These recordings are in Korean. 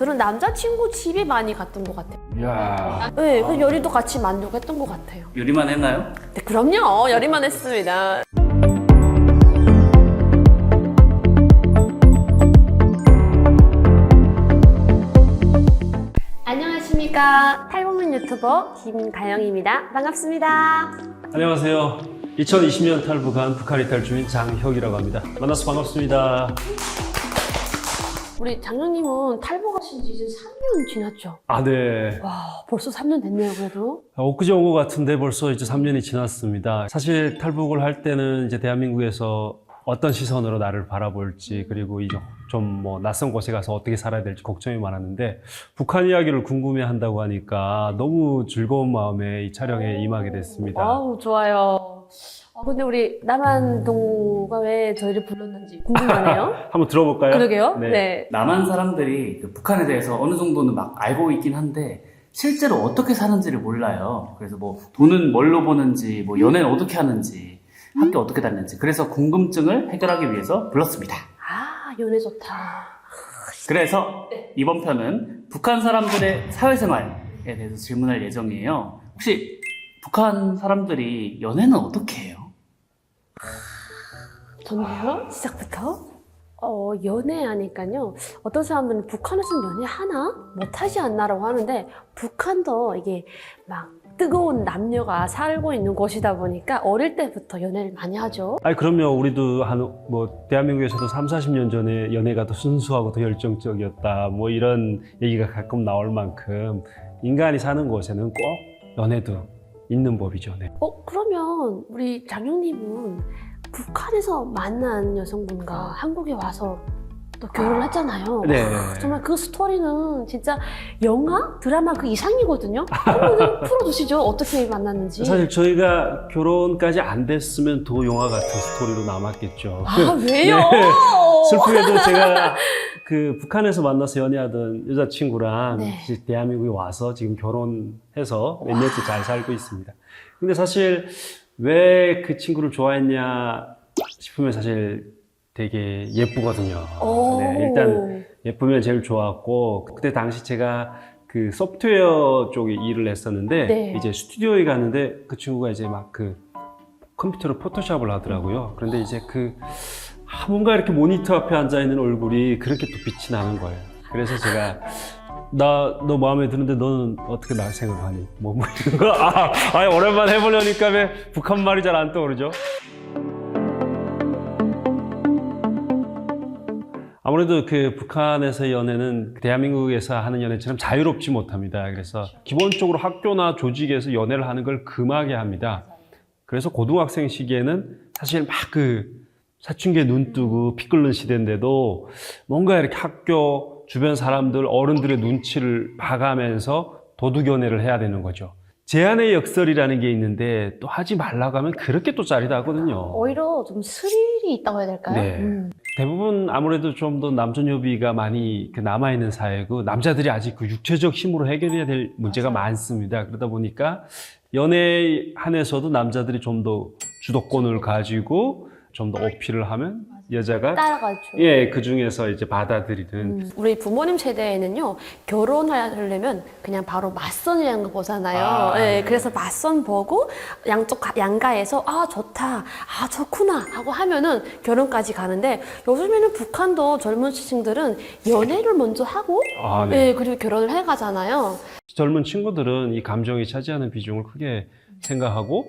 저는 남자친구 집에 많이 갔던 것 같아요. 이야. 네, 그 요리도 같이 만들고 했던 것 같아요. 요리만 했나요? 네, 그럼요. 요리만 했습니다. 안녕하십니까. 탈북민 유튜버 김가영입니다. 반갑습니다. 안녕하세요. 2020년 탈북한 북한 이탈 주민 장혁이라고 합니다. 만나서 반갑습니다. 우리 장녀님은 탈북하신 지 이제 3년 지났죠? 아, 네. 와, 벌써 3년 됐네요, 그래도. 엊그제 온 것 같은데 벌써 이제 3년이 지났습니다. 사실 탈북을 할 때는 이제 대한민국에서 어떤 시선으로 나를 바라볼지 그리고 이제 좀뭐 낯선 곳에 가서 어떻게 살아야 될지 걱정이 많았는데 북한 이야기를 궁금해 한다고 하니까 너무 즐거운 마음에 이 촬영에 임하게 됐습니다. 아우, 좋아요. 아, 근데 우리 남한동가 왜 저희를 불렀는지 궁금하네요. 한번 들어볼까요? 그러게요. 네. 네. 남한 사람들이 그 북한에 대해서 어느 정도는 막 알고 있긴 한데 실제로 어떻게 사는지를 몰라요. 그래서 뭐 돈은 뭘로 버는지, 뭐 연애는 어떻게 하는지, 학교 어떻게 다니는지. 그래서 궁금증을 해결하기 위해서 불렀습니다. 아, 연애 좋다. 그래서 이번 편은 북한 사람들의 사회생활에 대해서 질문할 예정이에요. 혹시 북한 사람들이 연애는 어떻게 해요? 전데요? 시작부터? 어, 연애하니까요. 어떤 사람들은 북한에서는 연애하나? 못하지 않나라고 하는데, 북한도 이게 막 뜨거운 남녀가 살고 있는 곳이다 보니까 어릴 때부터 연애를 많이 하죠. 아니 그럼요. 우리도 한 뭐 대한민국에서도 3, 40년 전에 연애가 더 순수하고 더 열정적이었다. 뭐 이런 얘기가 가끔 나올 만큼 인간이 사는 곳에는 꼭 연애도 있는 법이죠. 네. 어, 그러면 우리 장영님은 북한에서 만난 여성분과 한국에 와서 또 결혼을 했잖아요. 네. 정말 그 스토리는 진짜 영화, 드라마 그 이상이거든요. 한번 풀어주시죠. 어떻게 만났는지. 사실 저희가 결혼까지 안 됐으면 더 영화 같은 스토리로 남았겠죠. 아, 왜요? 네. 슬프게도 제가 그 북한에서 만나서 연애하던 여자친구랑 네. 대한민국에 와서 지금 결혼해서 몇 년째 잘 살고 있습니다. 근데 사실 왜 그 친구를 좋아했냐 싶으면 사실 되게 예쁘거든요. 오. 네, 일단 예쁘면 제일 좋았고 그때 당시 제가 그 소프트웨어 쪽에 일을 했었는데 네. 이제 스튜디오에 갔는데 그 친구가 이제 막 그 컴퓨터로 포토샵을 하더라고요. 그런데 이제 그 아, 뭔가 이렇게 모니터 앞에 앉아 있는 얼굴이 그렇게 또 빛이 나는 거예요. 그래서 제가 나 너 마음에 드는데 너는 어떻게 날 생각하니? 뭐, 뭐 이런 거. 아, 아 오랜만에 해보려니까 왜 북한 말이 잘 안 떠오르죠? 아무래도 그 북한에서 연애는 대한민국에서 하는 연애처럼 자유롭지 못합니다. 그래서 기본적으로 학교나 조직에서 연애를 하는 걸 금하게 합니다. 그래서 고등학생 시기에는 사실 막 그 사춘기에 눈 뜨고 피 끓는 시대인데도 뭔가 이렇게 학교 주변 사람들 어른들의 눈치를 봐가면서 도둑 연애를 해야 되는 거죠. 제한의 역설이라는 게 있는데 또 하지 말라고 하면 그렇게 또 짜릿하거든요. 오히려 좀 스릴이 있다고 해야 될까요? 네. 음. 대부분 아무래도 좀 더 남존여비가 많이 그 남아있는 사회고 남자들이 아직 그 육체적 힘으로 해결해야 될 문제가 많습니다. 그러다 보니까 연애 한에서도 남자들이 좀 더 주도권을 가지고 좀 더 어필을 하면 여자가 따라가죠. 예, 그 중에서 이제 받아들이는 음, 우리 부모님 세대에는요 결혼하려면 그냥 바로 맞선이라는 거 보잖아요. 아, 예, 네. 그래서 맞선 보고 양쪽 가- 양가에서 아 좋다, 아 좋구나 하고 하면은 결혼까지 가는데 요즘에는 북한도 젊은 층들은 연애를 먼저 하고 아, 네. 예, 그리고 결혼을 해 가잖아요. 젊은 친구들은 이 감정이 차지하는 비중을 크게 생각하고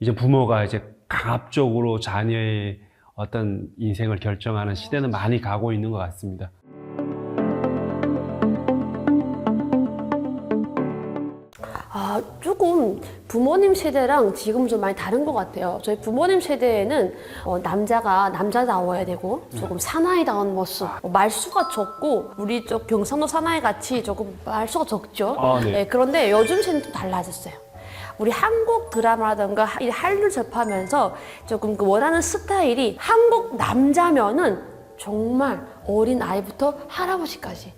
이제 부모가 이제 강압적으로 자녀의 어떤 인생을 결정하는 시대는 많이 가고 있는 것 같습니다. 아, 조금 부모님 세대랑 지금 좀 많이 다른 것 같아요. 저희 부모님 세대에는 어, 남자가 남자다워야 되고 조금 사나이다운 모습, 어, 말수가 적고 우리 쪽 경상도 사나이 같이 조금 말수가 적죠. 아, 네. 예, 그런데 요즘 세대는 좀 달라졌어요. 우리 한국 이 한류 접하면서 조금 그 원하는 스타일이 한국 남자면은 정말 어린 아이부터 할아버지까지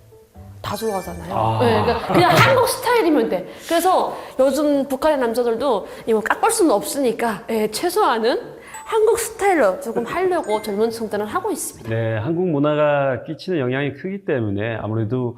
다 좋아하잖아요. 아. 네, 그러니까 그냥 한국 스타일이면 돼. 그래서 요즘 북한의 남자들도 이거 깎을 수는 없으니까 예, 최소한은 한국 스타일로 조금 하려고 젊은 층들은 하고 있습니다. 네, 한국 문화가 끼치는 영향이 크기 때문에 아무래도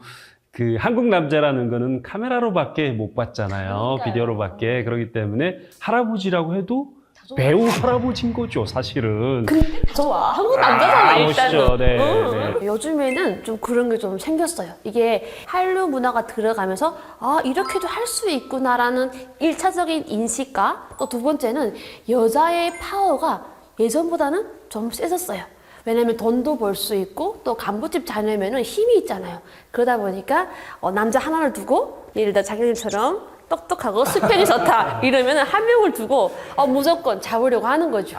그 한국 남자라는 거는 카메라로밖에 못 봤잖아요. 그러니까요. 비디오로밖에. 그렇기 때문에 할아버지라고 해도 배우 할아버지인 거죠, 사실은. 근데 좋아. 한국 남자잖아, 아, 일단은. 네, 응. 네. 요즘에는 좀 그런 게 좀 생겼어요. 이게 한류 문화가 들어가면서 아, 이렇게도 할 수 있구나라는 일차적인 인식과 또 두 번째는 여자의 파워가 예전보다는 좀 세졌어요. 왜냐면 돈도 벌 수 있고 또 간부집 자녀면은 힘이 있잖아요. 그러다 보니까 어, 남자 하나를 두고 예를 들어 자기들처럼 똑똑하고 스펙이 좋다 이러면 한 명을 두고 어, 무조건 잡으려고 하는 거죠.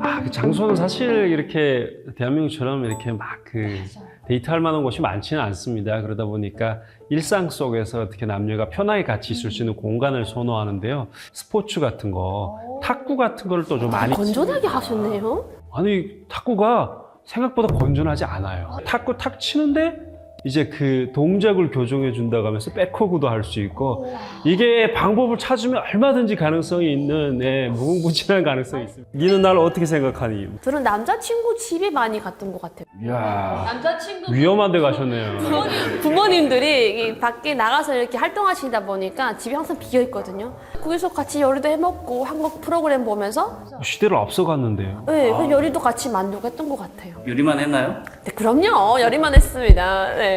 아, 그 장소는 사실 이렇게 대한민국처럼 이렇게 막 그 데이트할 만한 곳이 많지는 않습니다. 그러다 보니까 일상 속에서 어떻게 남녀가 편하게 같이 있을 수 있는 공간을 선호하는데요. 스포츠 같은 거, 탁구 같은 거를 또 좀 많이 건전하게 하셨네요. 아니 탁구가 생각보다 건전하지 않아요. 탁구 탁 치는데 이제 그 동작을 교정해 준다고 하면서 백허그도 할 수 있고 이게 방법을 찾으면 얼마든지 가능성이 있는 예, 무궁무진한 가능성이 있습니다. 니는 날 어떻게 생각하니? 저는 남자친구 집에 많이 갔던 것 같아요. 이야 남자친구 위험한 데 가셨네요. 부모님들이 이 밖에 나가서 이렇게 활동하시다 보니까 집이 항상 비어 있거든요. 거기서 같이 요리도 해 먹고 한국 프로그램 보면서 시대를 앞서갔는데요. 네, 그 요리도 같이 만들고 했던 것 같아요. 요리만 했나요? 네, 그럼요. 요리만 했습니다. 네.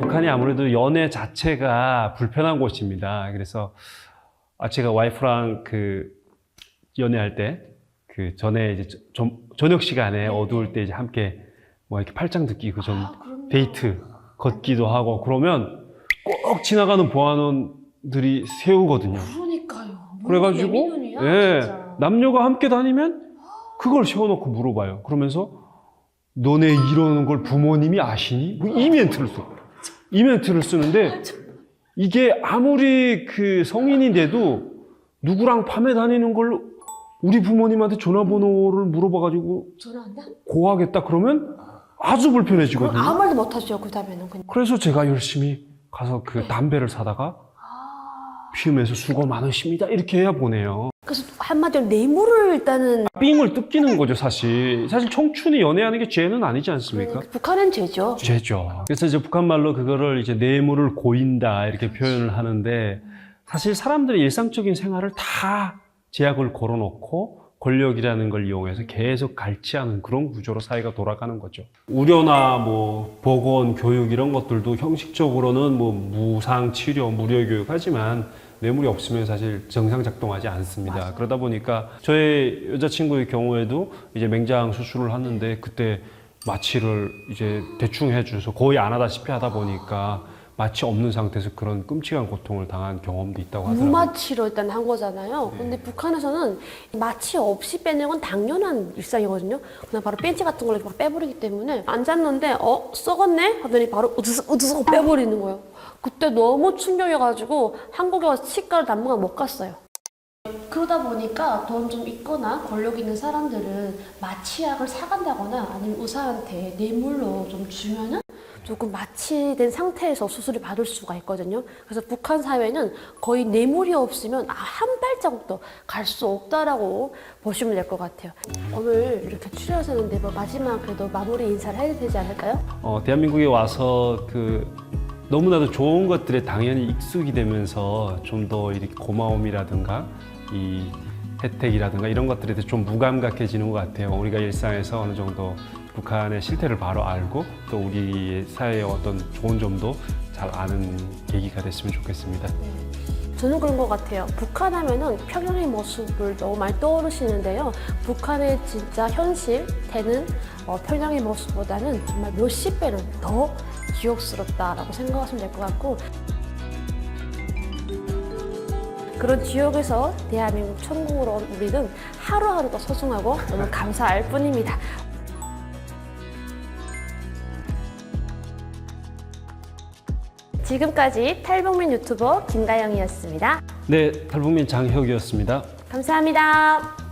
북한이 아무래도 연애 자체가 불편한 곳입니다. 그래서 아 제가 와이프랑 그 연애할 때 그 전에 이제 저, 저녁 시간에 어두울 때 이제 함께 뭐 이렇게 팔짱도 끼고 좀 데이트 걷기도 하고 그러면 꼭 지나가는 보안원들이 세우거든요. 그러니까요. 그래가지고 예, 남녀가 함께 다니면 그걸 세워놓고 물어봐요. 그러면서 너네 이러는 걸 부모님이 아시니? 뭐 이 멘트를 써. 이 멘트를 쓰는데 이게 아무리 그 성인인데도 누구랑 밤에 다니는 걸 우리 부모님한테 전화번호를 물어봐가지고 전화 안 돼? 고하겠다 그러면 아주 불편해지거든요. 아무 말도 못 하죠. 그 다음에는 그냥. 그래서 제가 열심히 가서 그 담배를 사다가 피우면서 수고 많으십니다 이렇게 해야 보내요. 한마디로 뇌물을 일단은 삥을 뜯기는 거죠, 사실. 사실 청춘이 연애하는 게 죄는 아니지 않습니까? 북한은 죄죠. 죄죠. 그래서 이제 북한 말로 그거를 이제 뇌물을 고인다 이렇게 표현을 하는데 사실 사람들이 일상적인 생활을 다 제약을 걸어놓고 권력이라는 걸 이용해서 계속 갈취하는 그런 구조로 사회가 돌아가는 거죠. 우려나 뭐 보건, 교육 이런 것들도 형식적으로는 뭐 무상 치료, 무료 교육 하지만 뇌물이 없으면 사실 정상 작동하지 않습니다. 그러다 보니까 저의 여자친구의 경우에도 이제 맹장 수술을 하는데 그때 마취를 이제 대충 해줘서 거의 안 하다시피 하다 보니까 마취 없는 상태에서 그런 끔찍한 고통을 당한 경험도 있다고 하더라고요. 무마취로 일단 한 거잖아요. 근데 북한에서는 마취 없이 빼는 건 당연한 일상이거든요. 그냥 바로 벤치 같은 걸로 막 빼버리기 때문에 안 잤는데 어 썩었네 하더니 바로 으드스 으드스 빼버리는 거예요. 그때 너무 충격이어가지고 한국에 와서 치과를 당분간 못 갔어요. 그러다 보니까 돈 좀 있거나 권력 있는 사람들은 마취약을 사간다거나 아니면 의사한테 뇌물로 좀 주면은 조금 마취된 상태에서 수술을 받을 수가 있거든요. 그래서 북한 사회는 거의 뇌물이 없으면 아, 한 발자국도 갈 수 없다라고 보시면 될 것 같아요. 오늘 이렇게 출연하셨는데 뭐 마지막 그래도 마무리 인사를 해야 되지 않을까요? 어, 대한민국에 와서 그 너무나도 좋은 것들에 당연히 익숙이 되면서 좀 더 이렇게 고마움이라든가 이 혜택이라든가 이런 것들에 대해 좀 무감각해지는 것 같아요. 우리가 일상에서 어느 정도 북한의 실태를 바로 알고 또 우리 사회의 어떤 좋은 점도 잘 아는 계기가 됐으면 좋겠습니다. 저는 그런 것 같아요. 북한 하면은 평양의 모습을 너무 많이 떠오르시는데요. 북한의 진짜 현실 되는 어, 평양의 모습보다는 정말 몇십 배는 더 기억스럽다라고 생각하시면 될 것 같고 그런 지역에서 대한민국 천국으로 온 우리는 하루하루가 소중하고 너무 감사할 뿐입니다. 지금까지 탈북민 유튜버 김가영이었습니다. 네, 탈북민 장혁이었습니다. 감사합니다.